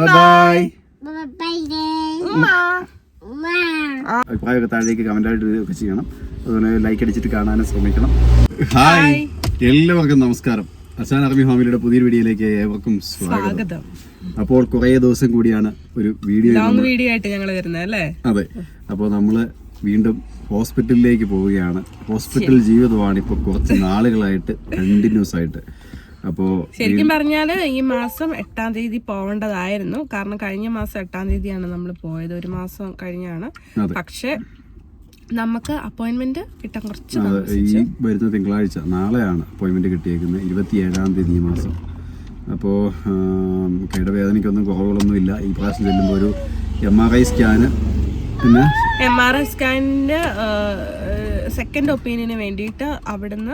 By -bye. അഭിപ്രായമൊക്കെ താഴേക്ക് comment ആയിട്ട് ഒക്കെ ചെയ്യണം. അതുപോലെ ലൈക്ക് അടിച്ചിട്ട് കാണാനും ശ്രമിക്കണം. ഹായ് എല്ലാവർക്കും നമസ്കാരം. അസാൻ അറബി ഫാമിലിയുടെ പുതിയൊരു വീഡിയോയിലേക്ക് ഏവർക്കും സ്വാഗതം. അപ്പോൾ കുറേ ദിവസം കൂടിയാണ് ഒരു വീഡിയോ വീഡിയോ ആയിട്ട് ഞങ്ങൾ വരുന്നത് അല്ലേ? അതെ. അപ്പോൾ നമ്മൾ വീണ്ടും ഹോസ്പിറ്റലിലേക്ക് പോവുകയാണ്. ഹോസ്പിറ്റൽ ജീവിതമാണ് ഇപ്പോൾ കുറച്ച് നാളുകളായിട്ട് കണ്ടിന്യൂസ് ആയിട്ട്. അപ്പോൾ ശരിക്കും പറഞ്ഞാൽ ഈ മാസം എട്ടാം തീയതി പോവേണ്ടതായിരുന്നു. കാരണം കഴിഞ്ഞ മാസം എട്ടാം തീയതിയാണ് നമ്മൾ പോയത്. ഒരു മാസം കഴിഞ്ഞാണ്. പക്ഷെ നമുക്ക് അപ്പോയിന്റ്മെന്റ് കിട്ടാൻ കുറച്ച് ഈ വരുന്ന തിങ്കളാഴ്ച നാളെയാണ് അപ്പോയിന്റ്മെന്റ് കിട്ടിയേക്കുന്നത്. ഇരുപത്തി ഏഴാം തീയതി ഈ മാസം. അപ്പോൾ കൈടവേദനയ്ക്കൊന്നും കുറവുകളൊന്നും ഇല്ല. ഈ പ്രാവശ്യം ചെല്ലുമ്പോൾ ഒരു എം ആർ ഐ സ്കാന് പിന്നെ എം ആർ ഐ സ്കാനിന്റെ സെക്കൻഡ് ഒപ്പീനിയന് വേണ്ടിയിട്ട് അവിടുന്ന്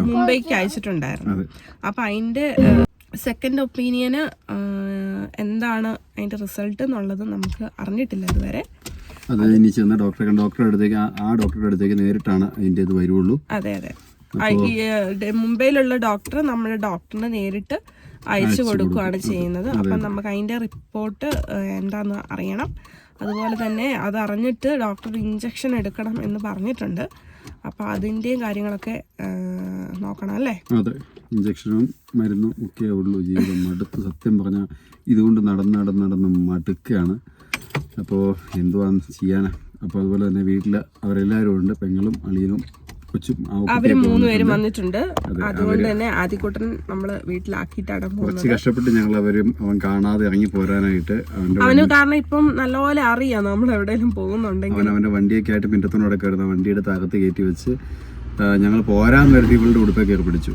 മുംബൈക്ക്? അയച്ചിട്ടുണ്ടായിരുന്നു. അപ്പൊ അതിന്റെ സെക്കൻഡ് ഒപ്പീനിയന് എന്താണ് അതിന്റെ റിസൾട്ട് എന്നുള്ളത് നമുക്ക് അറിഞ്ഞിട്ടില്ല ഇതുവരെ. അതായത് ഇനി ചെന്ന ഡോക്ടറെ ഡോക്ടറുടെ അടുത്തേക്ക് ആ- ഡോക്ടറുടെ അടുത്തേക്ക് നേരിട്ടാണ് അതിന്റെ ഇത് വരുള്ളൂ. അതെ അതെ. മുംബൈയിലുള്ള ഡോക്ടർ നമ്മുടെ ഡോക്ടറിന് നേരിട്ട് അയച്ചു കൊടുക്കുകയാണ് ചെയ്യുന്നത്. അപ്പം നമുക്ക് അതിന്റെ റിപ്പോർട്ട് എന്താന്ന് അറിയണം. അതുപോലെ തന്നെ അത് അറിഞ്ഞിട്ട് ഡോക്ടർ ഇഞ്ചക്ഷൻ എടുക്കണം എന്ന് പറഞ്ഞിട്ടുണ്ട്. അപ്പം അതിന്റെയും കാര്യങ്ങളൊക്കെ നോക്കണം അല്ലേ? അതെ. ഇഞ്ചക്ഷനും മരുന്നും ഒക്കെ ഉള്ളൂ ജീവിതം. മടുത്ത് സത്യം പറഞ്ഞാൽ ഇതുകൊണ്ട് നടന്ന് നടന്ന് നടന്ന് മടുക്കുകയാണ്. അപ്പോൾ എന്തുവാന്ന് ചെയ്യാനാണ് അപ്പോൾ അതുപോലെ തന്നെ വീട്ടിൽ അവരെല്ലാവരും ഉണ്ട്. പെങ്ങളും അളിയനും കൊച്ചും അവർ മൂന്നുപേരും വന്നിട്ടുണ്ട്. വന്നിട്ടുണ്ട്. അതുകൊണ്ട് തന്നെ ആദ്യക്കൂട്ടൻ നമ്മൾ വീട്ടിലാക്കിയിട്ടാണ് കുറച്ച് കഷ്ടപ്പെട്ട് ഞങ്ങൾ അവരും അവൻ കാണാതെ ഇറങ്ങി പോരാനായിട്ട് അവന് കാരണം ഇപ്പം നല്ലപോലെ അറിയാം നമ്മൾ എവിടെയെങ്കിലും പോകുന്നുണ്ടെങ്കിൽ. അവൻ അവന്റെ വണ്ടിയൊക്കെ ആയിട്ട് പിന്നത്തോടെ കയറുന്ന വണ്ടിയുടെ താകത്ത് കയറ്റി വെച്ച് ഞങ്ങൾ പോരാൻ കരുതി ഇവളുടെ ഉടുപ്പേ കയറി പിടിച്ചു.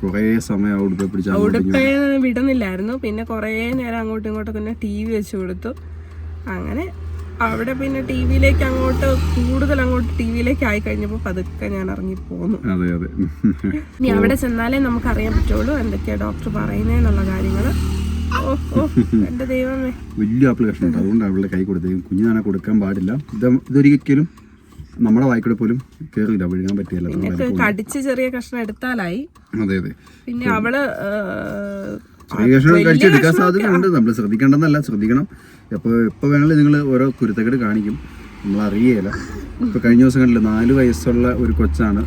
കുറേ സമയം ആ ഉടുപ്പേ പിടിച്ചു ഉടുപ്പേ വിടുന്നില്ലായിരുന്നു. പിന്നെ കുറേ നേരം അങ്ങോട്ടും ഇങ്ങോട്ടും പിന്നെ ടി വി വെച്ച് കൊടുത്തു. അങ്ങനെ അവിടെ പിന്നെ ടി വിയിലേക്ക് അങ്ങോട്ട് കൂടുതൽ അങ്ങോട്ട് ടി വിയിലേക്ക് ആയി കഴിഞ്ഞപ്പോൾ പതുക്കെ ഞാൻ ഇറങ്ങി പോന്നു. അതെ അതെ. ഇനി അവിടെ ചെന്നാലേ നമുക്ക് അറിയാൻ പറ്റുള്ളൂ എന്തൊക്കെയാ ഡോക്ടർ പറയുന്നേന്നുള്ള കാര്യങ്ങൾ വലിയ ആപ്ലിക്കേഷൻ ഉണ്ട്. അതുകൊണ്ട് അവളുടെ കൈ കൊടുത്തേക്കും കുഞ്ഞിനാണെ കൊടുക്കാൻ പാടില്ല. ഇത് ഇതൊരിക്കലും നമ്മുടെ വായിക്കൂടെ പോലും കേറില്ല വിഴുങ്ങാൻ പറ്റിയല്ല കടിച്ച് ചെറിയ കഷ്ണം എടുത്താലായി. അതെ അതെ. പിന്നെ അവൾ ഏഹ്, ചെറിയ കഷ്ണം കഴിച്ചെടുക്കാൻ സാധ്യതയുണ്ട്. നമ്മൾ ശ്രദ്ധിക്കേണ്ടെന്നല്ല ശ്രദ്ധിക്കണം. അപ്പോൾ എപ്പോൾ വേണമെങ്കിലും നിങ്ങൾ ഓരോ കുരുത്തക്കേട് കാണിക്കും. നമ്മൾ അറിയേല ഇപ്പൊ കഴിഞ്ഞ ദിവസം കണ്ടില്ല നാല് വയസ്സുള്ള ഒരു കൊച്ചാണ്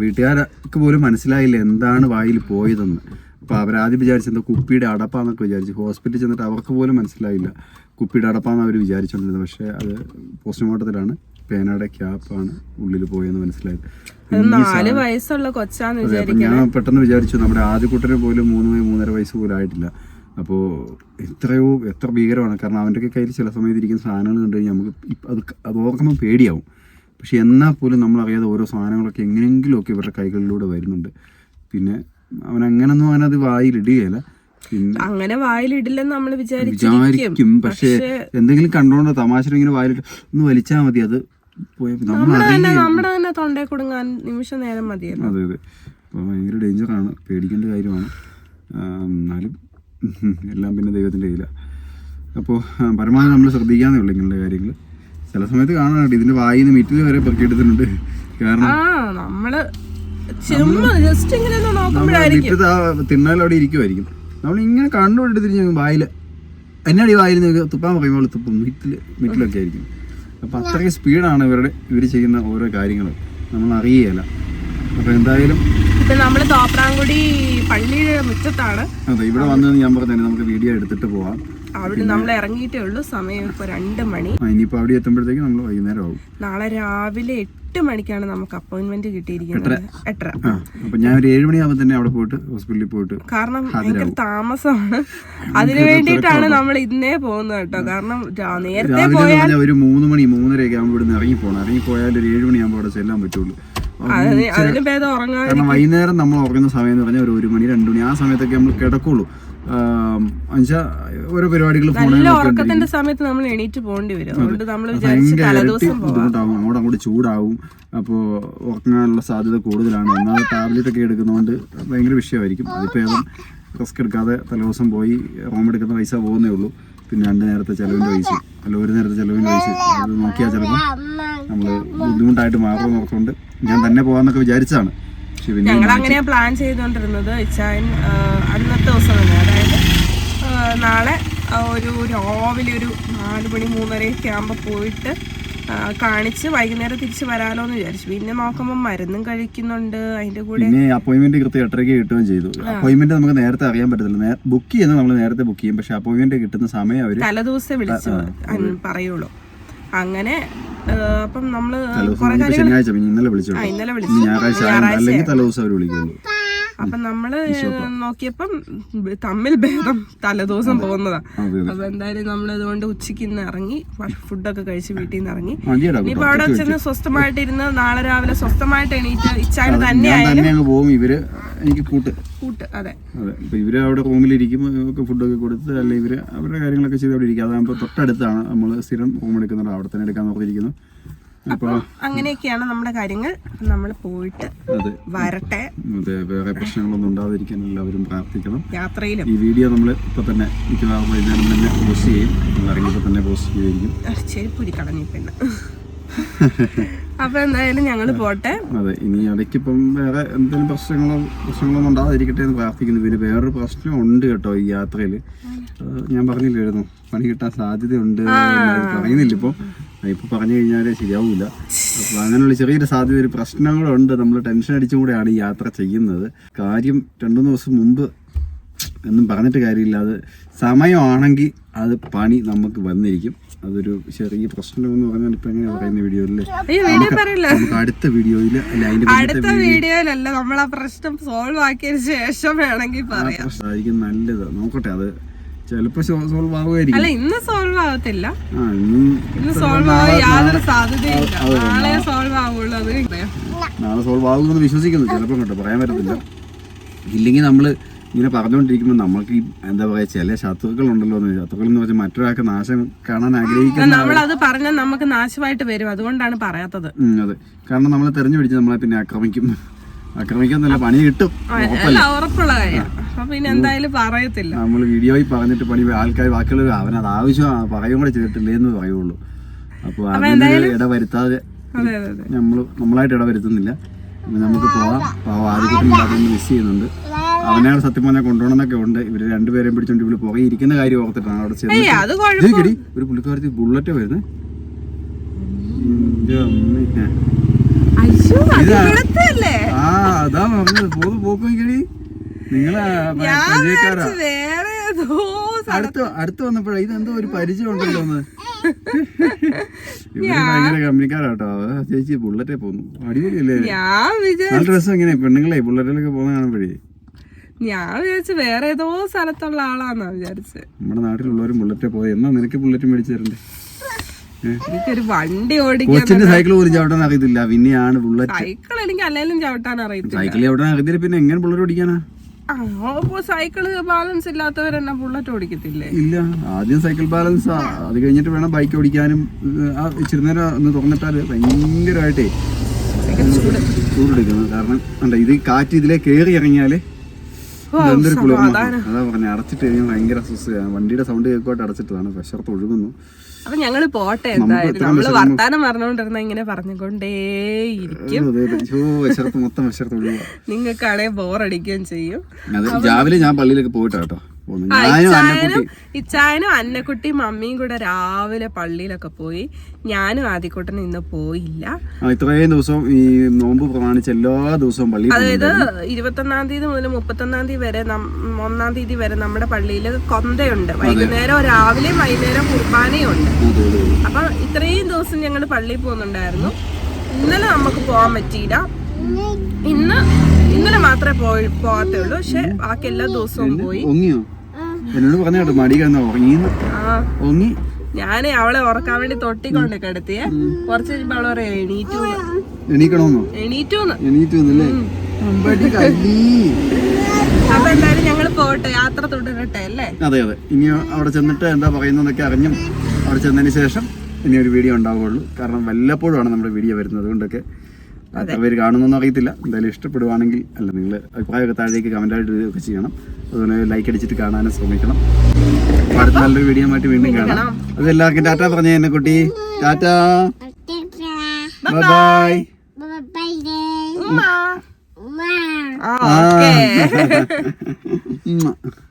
വീട്ടുകാർക്ക് പോലും മനസ്സിലായില്ല എന്താണ് വായിൽ പോയതെന്ന്. അപ്പൊ അവരാദ്യം വിചാരിച്ചു എന്താ കുപ്പിയുടെ അടപ്പാന്നൊക്കെ വിചാരിച്ചു ഹോസ്പിറ്റലിൽ ചെന്നിട്ട് അവർക്ക് പോലും മനസ്സിലായില്ല. കുപ്പിയുടെ അടപ്പാന്ന് അവർ വിചാരിച്ചോണ്ടിരുന്നത്. പക്ഷെ അത് പോസ്റ്റ്മോർട്ടത്തിലാണ്. പേനയുടെ ക്യാപ്പാണ് ഉള്ളിൽ പോയെന്ന് മനസ്സിലായത് നാല് വയസ്സുള്ള കൊച്ചാന്ന് വിചാരിക്കും ഞാൻ പെട്ടെന്ന് വിചാരിച്ചു നമ്മുടെ ആദ്യക്കുട്ടന് പോലും മൂന്ന് മൂന്നര വയസ്സ് പോലും ആയിട്ടില്ല. അപ്പോൾ എത്രയോ എത്ര ഭീകരമാണ്. കാരണം അവന്റെ കയ്യിൽ ചില സമയത്ത് ഇരിക്കുന്ന സാധനങ്ങൾ കണ്ടു കഴിഞ്ഞാൽ നമുക്ക് അത് അത് ഓർക്കുമ്പോൾ പേടിയാവും. പക്ഷെ എന്നാൽ പോലും നമ്മളറിയാതെ ഓരോ സാധനങ്ങളൊക്കെ എങ്ങനെയെങ്കിലുമൊക്കെ ഇവരുടെ കൈകളിലൂടെ വരുന്നുണ്ട്. പിന്നെ അവൻ അങ്ങനൊന്നും അവനത് വായിലിടുകയില്ല. പിന്നെ അങ്ങനെ വായിലിടില്ലെന്ന് നമ്മൾ വിചാരിക്കും. പക്ഷേ എന്തെങ്കിലും കണ്ടോണ്ട് തമാശ ഇങ്ങനെ വായിലിട്ട് ഒന്ന് വലിച്ചാൽ മതി. അത് നമ്മുടെ തന്നെ തൊണ്ടയിൽ കൊടുങ്ങാൻ നിമിഷ നേരം മതിയല്ലോ. അതെ അതെ. അപ്പോൾ ഭയങ്കര ഡേഞ്ചറാണ് പേടിക്കേണ്ട കാര്യമാണ്. എന്നാലും എല്ലാം പിന്നെ ദൈവത്തിന്റെ കയ്യിലാണ് അപ്പോൾ പരമാവധി നമ്മൾ ശ്രദ്ധിക്കാന്നേ ഉള്ളൂ ഇങ്ങനെയുള്ള കാര്യങ്ങൾ ചില സമയത്ത് കാണാനുണ്ട് ഇതിന്റെ വായിൽ നിന്ന് മിറ്റിൽ വരെ പെറുക്കിയെടുത്തിട്ടുണ്ട്. കാരണം നമ്മൾ തിണ്ണൽ അവിടെ ഇരിക്കുമായിരിക്കും നമ്മൾ ഇങ്ങനെ കണ്ടുകൊണ്ടിട്ട് തിരിഞ്ഞ് വായിൽ എന്നാടി വായിൽ നിന്ന് തുപ്പാൻ പറയുമ്പോൾ തുപ്പും? മിറ്റിൽ മിറ്റിലൊക്കെ ആയിരിക്കും. അപ്പോൾ അത്രയ്ക്ക് സ്പീഡാണ് ഇവരുടെ ഇവർ ചെയ്യുന്ന ഓരോ കാര്യങ്ങളും. നമ്മൾ അറിയുകയില്ല അപ്പോൾ എന്തായാലും ഇപ്പൊ നമ്മൾ തോപ്രാങ്കുടി പള്ളിയുടെ മുറ്റത്താണ്. അതെ ഇവിടെ വന്നതെന്ന് ഞാൻ പറഞ്ഞു നമുക്ക് വീഡിയോ എടുത്തിട്ട് പോവാം. അവിടെ നമ്മൾ ഇറങ്ങിയിട്ടേ ഉള്ളൂ. സമയം ഇപ്പൊ രണ്ട് മണി. ഇനി ഇനിയിപ്പോൾ അവിടെ എത്തുമ്പോഴത്തേക്ക് നമ്മൾ വൈകുന്നേരം ആവും. നാളെ രാവിലെ എട്ട് മണിക്കാണ് നമുക്ക് അപ്പോയിന്റ്മെന്റ് കിട്ടിയിരിക്കുന്നത്. എട്ടര. അപ്പം ഞാൻ ഒരു ഏഴ് മണിയാകുമ്പോൾ തന്നെ അവിടെ പോയിട്ട് ഹോസ്പിറ്റലിൽ പോയിട്ട് കാരണം ഭയങ്കര താമസമാണ്. അതിനു വേണ്ടിയിട്ടാണ് നമ്മൾ ഇന്നേ പോകുന്നത് കേട്ടോ. കാരണം നേരത്തെ പോയാൽ ഒരു മൂന്ന് മണി മൂന്നരയൊക്കെ ആകുമ്പോൾ ഇവിടുന്ന് ഇറങ്ങി പോകണം ഇറങ്ങി പോയാൽ ഒരു ഏഴ് മണിയാകുമ്പോൾ അവിടെ ചെല്ലാൻ പറ്റുള്ളൂ. കാരണം വൈകുന്നേരം നമ്മൾ ഉറങ്ങുന്ന സമയം എന്ന് പറഞ്ഞാൽ ഒരു ഒരു മണി രണ്ടു മണി ആ സമയത്തൊക്കെ നമ്മൾ കിടക്കുള്ളൂ. ഓരോ പരിപാടികൾ ഉറക്കത്തിന്റെ സമയത്ത് നമ്മൾ എണീറ്റ് പോകേണ്ടി വരും. അതുകൊണ്ട് നമ്മൾ ബുദ്ധിമുട്ടാവും. അങ്ങോട്ട് അങ്ങോട്ട് ചൂടാവും. അപ്പോൾ ഉറങ്ങാനുള്ള സാധ്യത കൂടുതലാണ്. ഒന്നാമത് ടാബ്ലറ്റ് ഒക്കെ എടുക്കുന്നതുകൊണ്ട് ഭയങ്കര വിഷയമായിരിക്കും. അതിപ്പോൾ ഏതും റിസ്ക് എടുക്കാതെ തലേദിവസം പോയി റോം എടുക്കുന്ന പൈസ പോകുന്നേ ഉള്ളൂ. പിന്നെ രണ്ട് നേരത്തെ ചിലവിന്റെ പൈസ. അല്ല ഒരു നേരത്തെ ചിലവിന്റെ പൈസ. അത് നോക്കിയാൽ ചിലപ്പോൾ നമ്മൾ ബുദ്ധിമുട്ടായിട്ട് മാറുമെന്ന് ഓർത്തുകൊണ്ട് ഞാൻ തന്നെ പോകാമെന്നൊക്കെ പിന്നെ ഞങ്ങൾ അങ്ങനെയാ പ്ലാൻ ചെയ്തുകൊണ്ടിരുന്നത് ഇച്ചായൻ അന്നത്തെ ദിവസം തന്നെ അതായത് നാളെ ഒരു രാവിലെ ഒരു നാല് മണി മൂന്നരയൊക്കെ ആകുമ്പോൾ പോയിട്ട് കാണിച്ച് വൈകുന്നേരം തിരിച്ചു വരാലോ എന്ന് വിചാരിച്ചു. പിന്നെ നോക്കുമ്പോൾ മരുന്നും കഴിക്കുന്നുണ്ട്. അതിന്റെ കൂടെ അപ്പോയിന്റ്മെന്റ് കൃത്യം എട്ടരയ്ക്ക് കിട്ടുകയും ചെയ്തു. അപ്പോയിന്റ്മെന്റ് നമുക്ക് നേരത്തെ അറിയാൻ പറ്റത്തില്ല. ബുക്ക് ചെയ്യുന്നത് നമ്മൾ നേരത്തെ ബുക്ക് ചെയ്യും. പക്ഷെ അപ്പോയിന്റ്മെന്റ് കിട്ടുന്ന സമയം അവർ തലേ ദിവസം വിളിച്ചു പറയുള്ളൂ. അങ്ങനെ അപ്പം നമ്മൾ ഇന്നലെ വിളിച്ചു. ഞായറാഴ്ച അല്ലെങ്കിൽ തലേദിവസം അവർ വിളിക്കുള്ളൂ. അപ്പൊ നമ്മൾ നോക്കിയപ്പം തമ്മിൽ ഭേദം തലേദിവസം പോകുന്നതാ. അപ്പൊ എന്തായാലും നമ്മൾ അതുകൊണ്ട് ഉച്ചയ്ക്ക് ഇന്ന് ഇറങ്ങി ഫുഡൊക്കെ കഴിച്ച് വീട്ടിൽ നിന്ന് ഇറങ്ങി. ഇപ്പൊ ഇനിയിപ്പോ അവിടെ ചെന്ന് സ്വസ്ഥമായിട്ടിരുന്ന് നാളെ രാവിലെ സ്വസ്ഥമായിട്ട് എണീറ്റ് ഇച്ചായന് തന്നെയായാലും പോകും. ഇവർ എനിക്ക് കൂട്ട്. കൂട്ട് അതെ. ഇവർ അവിടെ റൂമിലിരിക്കും ഒക്കെ ഫുഡൊക്കെ കൊടുത്ത് അല്ലെ ഇവർ അവരുടെ കാര്യങ്ങളൊക്കെ ചെയ്ത് അവിടെ ഇരിക്കും. അതാകുമ്പോൾ തൊട്ടടുത്താണ് നമ്മൾ സ്ഥിരം റൂം എടുക്കുന്നുണ്ട് അവിടെ തന്നെ എടുക്കാൻ നോക്കിയിരിക്കുന്നു അപ്പോൾ അങ്ങനെയൊക്കെയാണ് നമ്മുടെ കാര്യങ്ങൾ. നമ്മൾ പോയിട്ട് വരട്ടെ. അതെ വേറെ പ്രശ്നങ്ങളൊന്നും ഉണ്ടാതിരിക്കാൻ എല്ലാവരും പ്രാർത്ഥിക്കണം. യാത്രയിലും. ഈ വീഡിയോ നമ്മൾ ഇപ്പൊ തന്നെ മിക്കവാറും വൈകുന്നേരം തന്നെ പോസ്റ്റ് ചെയ്യും. ഇറങ്ങിയപ്പോൾ തന്നെ പോസ്റ്റ് ചെയ്തിരിക്കും. ചെരുപ്പുരി കളഞ്ഞു പിന്നെ അപ്പൊ എന്തായാലും ഞങ്ങൾ പോട്ടെ. അതെ ഇനി ഇടയ്ക്കിപ്പം വേറെ എന്തെങ്കിലും പ്രശ്നങ്ങളോ പ്രശ്നങ്ങളൊന്നും ഉണ്ടാകാതിരിക്കട്ടെ എന്ന് പ്രാർത്ഥിക്കുന്നു. പിന്നെ വേറൊരു പ്രശ്നം ഉണ്ട് കേട്ടോ ഈ യാത്രയിൽ ഞാൻ പറഞ്ഞില്ലായിരുന്നു പണി കിട്ടാൻ സാധ്യതയുണ്ട് പറയുന്നില്ല ഇപ്പൊ ഇപ്പൊ പറഞ്ഞു കഴിഞ്ഞാൽ ശരിയാവൂല. അപ്പൊ അങ്ങനെയുള്ള ചെറിയൊരു സാധ്യത ഒരു പ്രശ്നങ്ങളുണ്ട്. നമ്മൾ ടെൻഷൻ അടിച്ചും കൂടെയാണ് ഈ യാത്ര ചെയ്യുന്നത്. കാര്യം രണ്ടു ദിവസം മുമ്പ് എന്നും പറഞ്ഞിട്ട് കാര്യമില്ല. അത് സമയമാണെങ്കിൽ അത് പണി നമുക്ക് വന്നിരിക്കും. അതൊരു ചെറിയ പ്രശ്നം എന്ന് പറഞ്ഞാൽ ഇപ്പൊ എങ്ങനെയാ പറയുന്ന വീഡിയോയിൽ നമുക്ക് അടുത്ത വീഡിയോയിൽ അടുത്ത വീഡിയോയിലല്ല നമ്മൾ ആ പ്രശ്നം സോൾവ് ആക്കിയതിന് ശേഷം വേണമെങ്കിൽ പറയാം. നല്ലത്. നോക്കട്ടെ അത് ചിലപ്പോ സോൾവ് ആവുമായിരിക്കും. അല്ല ഇന്ന് സോൾവ് ആവത്തില്ല. ഇന്നും സോൾവ് ആവാൻ യാതൊരു സാധ്യതയില്ല. നാളെ സോൾവ് ആവുള്ളൂ. അത് നാളെ സോൾവ് ആകുമെന്ന് വിശ്വസിക്കുന്നു. ചിലപ്പോൾ കേട്ടോ പറയാൻ പറ്റത്തില്ല. ഇല്ലെങ്കിൽ നമ്മൾ ഇങ്ങനെ പറഞ്ഞുകൊണ്ടിരിക്കുമ്പോൾ നമ്മൾക്ക് എന്താ പറയാ ചില ശത്രുക്കളുണ്ടല്ലോ എന്ന് ശത്രുക്കൾ എന്ന് വെച്ചാൽ മറ്റൊരാൾക്ക് നാശം കാണാൻ ആഗ്രഹിക്കുന്ന നമ്മളത് അത് പറഞ്ഞാൽ നമുക്ക് നാശമായിട്ട് വരും. അതുകൊണ്ടാണ് പറയാത്തത്. അതെ. കാരണം നമ്മളെ തെരഞ്ഞു പിടിച്ച് നമ്മളെ പിന്നെ ആക്രമിക്കും. ആക്രമിക്കുന്നില്ല പണി കിട്ടും. ഉറപ്പുള്ള അപ്പൊ പിന്നെ എന്തായാലും പറയത്തില്ല. നമ്മൾ വീഡിയോയിൽ പറഞ്ഞിട്ട് പണി ആൾക്കാർ ബാക്കിയുള്ളവർ അവനത് ആവശ്യം പറയും കൂടെ ചെയ്തിട്ടില്ലേ എന്ന് പറയുള്ളൂ. അപ്പോൾ അതിന് ഇട വരുത്താതെ അതെ അതെ അതെ. നമ്മൾ നമ്മളായിട്ട് ഇടവരുത്തുന്നില്ല. നമുക്ക് പോവാം. പാവം അതൊന്ന് മിസ് ചെയ്യുന്നുണ്ട്. അവനെ സത്യം പറഞ്ഞാൽ കൊണ്ടുപോകണമെന്നൊക്കെ ഉണ്ട്. ഇവർ രണ്ടുപേരെയും പിടിച്ചോണ്ട് ഇവിടെ പുകയിരിക്കുന്ന കാര്യം ഓർത്തിട്ടാണ് അവിടെ കിടി ഒരു പുള്ളിക്കാരത്തി ബുള്ളറ്റ് വരുന്നത് ആ അതാ പറഞ്ഞത്. നിങ്ങളെ അടുത്ത് അടുത്ത് വന്നപ്പോഴാ. ഇതെന്തോ ഒരു പരിചയം ഉണ്ടല്ലോ ഒന്ന് ഭയങ്കര കമ്പനിക്കാരാട്ടോ. ചേച്ചി ബുള്ളറ്റേ പോന്നു. അടിപൊളിയല്ലേ? ഞാൻ എങ്ങനെയാ പെണ്ണുങ്ങളെ ബുള്ളറ്റിലൊക്കെ പോകുന്ന കാണുമ്പോഴേ. ഞാൻ വിചാരിച്ചു വേറെ ഏതോ സ്ഥലത്തുള്ള ആളാന്നാ വിചാരിച്ചത് നമ്മുടെ നാട്ടിലുള്ളവരും ബുള്ളറ്റ് പോയി. എന്നാ നിനക്ക് ബുള്ളറ്റ് മേടിച്ചു തരണ്ടേ എനിക്കൊരു വണ്ടി ഓടിക്കാൻ സൈക്കിൾ പോലും ചവിട്ടാൻ അറിയത്തില്ല. പിന്നെയാണ് ബുള്ളറ്റ് സൈക്കിൾ എനിക്ക് അല്ലെങ്കിലും ചവിട്ടാൻ അറിയത്തില്ല. സൈക്കിൾ ചവിട്ടാൻ അറിയത്തില്ല. പിന്നെ എങ്ങനെ ബുള്ളറ്റ് ഓടിക്കാനാ? സൈക്കിൾ ബാലൻസ് ഇല്ലാത്തവരെന്നെ ബുള്ളറ്റ് ഓടിക്കത്തില്ലേ? ഇല്ല. ആദ്യം സൈക്കിൾ ബാലൻസ് അത് കഴിഞ്ഞിട്ട് വേണം ബൈക്ക് ഓടിക്കാനും. ഇച്ചിരി നേരം ഒന്ന് ഭയങ്കരമായിട്ടേ ചൂടെടുക്കുന്നത് കാരണം ഇത് കാറ്റ് ഇതിലെ കേറി ഇറങ്ങിയാൽ എന്തൊരു കുളിർമ. അതാ പറഞ്ഞ അടച്ചിട്ട് കഴിഞ്ഞാൽ ഭയങ്കര അസ്വസ്ഥയാണ് വണ്ടിയുടെ സൗണ്ട് കേൾക്കോട്ട് അടച്ചിട്ടതാണ് പ്രഷർത്ത് ഒഴുകുന്നു. അപ്പൊ ഞങ്ങൾ പോട്ടെ എന്തായാലും. നമ്മൾ വർത്താനം പറഞ്ഞോണ്ടിരുന്ന ഇങ്ങനെ പറഞ്ഞുകൊണ്ടേയിരിക്കും. വിശർത്ത് വിശർത്ത് ഒഴുകുക നിങ്ങൾക്കാണെ ബോറടിക്കുകയും ചെയ്യും. രാവിലെ ഞാൻ പള്ളിയിലേക്ക് പോയിട്ടാ അന്നക്കുട്ടി. ഇച്ചായനും അന്നക്കുട്ടിയും മമ്മിയും കൂടെ രാവിലെ പള്ളിയിലൊക്കെ പോയി. ഞാനും ആദ്യക്കൂട്ടനും ഇന്ന് പോയില്ല. ഇത്രയും ദിവസം ഈ നോമ്പ് പ്രമാണിച്ച് എല്ലാ ദിവസവും പള്ളി അതായത് ഇരുപത്തൊന്നാം തീയതി മുതൽ മുപ്പത്തൊന്നാം തീയതി വരെ ഒന്നാം തീയതി വരെ നമ്മുടെ പള്ളിയിൽ കൊന്തയുണ്ട്. വൈകുന്നേരം രാവിലെയും വൈകുന്നേരം കുർബാനയും ഉണ്ട് അപ്പൊ ഇത്രയും ദിവസം ഞങ്ങൾ പള്ളിയിൽ പോകുന്നുണ്ടായിരുന്നു. ഇന്നലെ നമുക്ക് പോകാൻ പറ്റിയില്ല. ഇന്ന് ഇന്നലെ മാത്രമേ പോയി പോകാത്തേ ഉള്ളൂ. പക്ഷെ ബാക്കി എല്ലാ ദിവസവും പോയി. എന്നോട് പറഞ്ഞ കേട്ടോ മടി കിടന്ന് ഉറങ്ങിന്ന്. ആ. ഒങ്ങി ഞാൻ അവളെ ഉറക്കാൻ വേണ്ടി തൊട്ടിക്കൊണ്ട് കിടത്തിയെ. കുറച്ച് കഴിയുമ്പോ അവളെ പറയാ എണീറ്റു എണീറ്റൂന്ന്. അപ്പൊ എന്തായാലും ഞങ്ങൾ പോട്ടെ യാത്ര തുടരട്ടെ അല്ലേ? അതെ അതെ. ഇനി അവിടെ ചെന്നിട്ട് എന്താ പറയുന്നതൊക്കെ അറിഞ്ഞും അവിടെ ചെന്നതിന് ശേഷം ഇനി ഒരു വീഡിയോ ഉണ്ടാവുകയുള്ളൂ. കാരണം വല്ലപ്പോഴുമാണ് നമ്മുടെ വീഡിയോ വരുന്നത് അതുകൊണ്ടൊക്കെ എത്ര പേര് കാണുന്നൊന്നും അറിയത്തില്ല. എന്തായാലും ഇഷ്ടപ്പെടുവാണെങ്കിൽ അല്ല നിങ്ങൾ അഭിപ്രായമൊക്കെ താഴേക്ക് കമന്റ് കമന്റായിട്ട് ഒക്കെ ചെയ്യണം. അതുപോലെ ലൈക്ക് അടിച്ചിട്ട് കാണാനും ശ്രമിക്കണം. അടുത്ത നല്ലൊരു വീഡിയോ ആയിട്ട് വീണ്ടും കാണാം. അത് എല്ലാവർക്കും ടാറ്റ പറഞ്ഞേ എന്നെ കുട്ടി. ടാറ്റ. Bye bye. ആ.